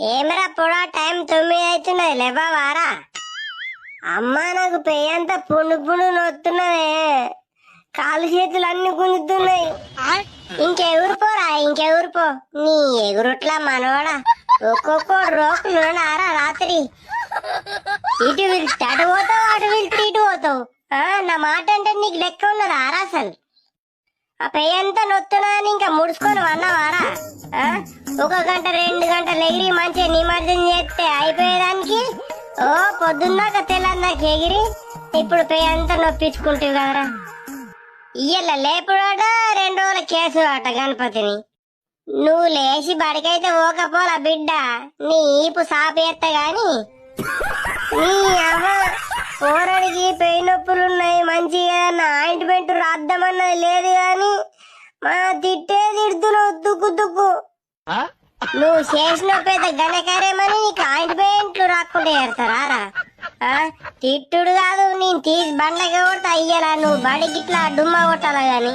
ఏమరా పొడా టైం తొమ్మిది అవుతున్నాయి లేవారా అమ్మా నాకు పెయ్యంతా పుండు పుండు నొత్తున్నదే. కాలు చేతులు అన్ని గుంజుతున్నాయి. ఇంకెవరు పోరా ఇంకెవరు పో. నీ ఎగురుట్లా మనవాడా ఒక్కొక్క రోకులు నారా రాత్రి. ఇటు వెళ్తే అటు పోతావు అటు వీళ్ళు ఇటు పోతావు. ఆ, నా మాట అంటే నీకు లెక్క ఉన్నది ఆరా అసలు ఆ పెయ్యంతా నొత్తున్నా ఇంకా ముడుచుకొని ఒక గంట రెండు గంటలు ఎగిరి మంచిగా నిమజ్జనం చేస్తే అయిపోయేదానికి? ఓ పొద్దున్నాక తెల్లందాక ఎగిరి ఇప్పుడు పెయ్యంతా నొప్పించుకుంటావు కదరా. ఇయ్యల లేపుడాట రెండు రోజుల కేసు అట గణపతిని. నువ్వు లేచి బడికైతే ఓకపోలా బిడ్డ నీ ఈపు సాపేత్త గాని. నీ అమ్మ పోరడికి పెయి నొప్పులు ఉన్నాయి మంచిగా నా ఆయింట్మెంట్ రాద్దామన్నది లేదు గాని. మా తిట్టేది నువ్వు చేసిన పెద్ద గణకార్యమని నీకు ఆయింట్మెంట్లు రాకుండా ఎడతారా రా? ఆ? తిట్టుడు కాదు నేను తీసి బండకి కొడతా అయ్యలా నువ్వు బడికి ఇట్లా డుమ్మా కొట్టాలా గాని?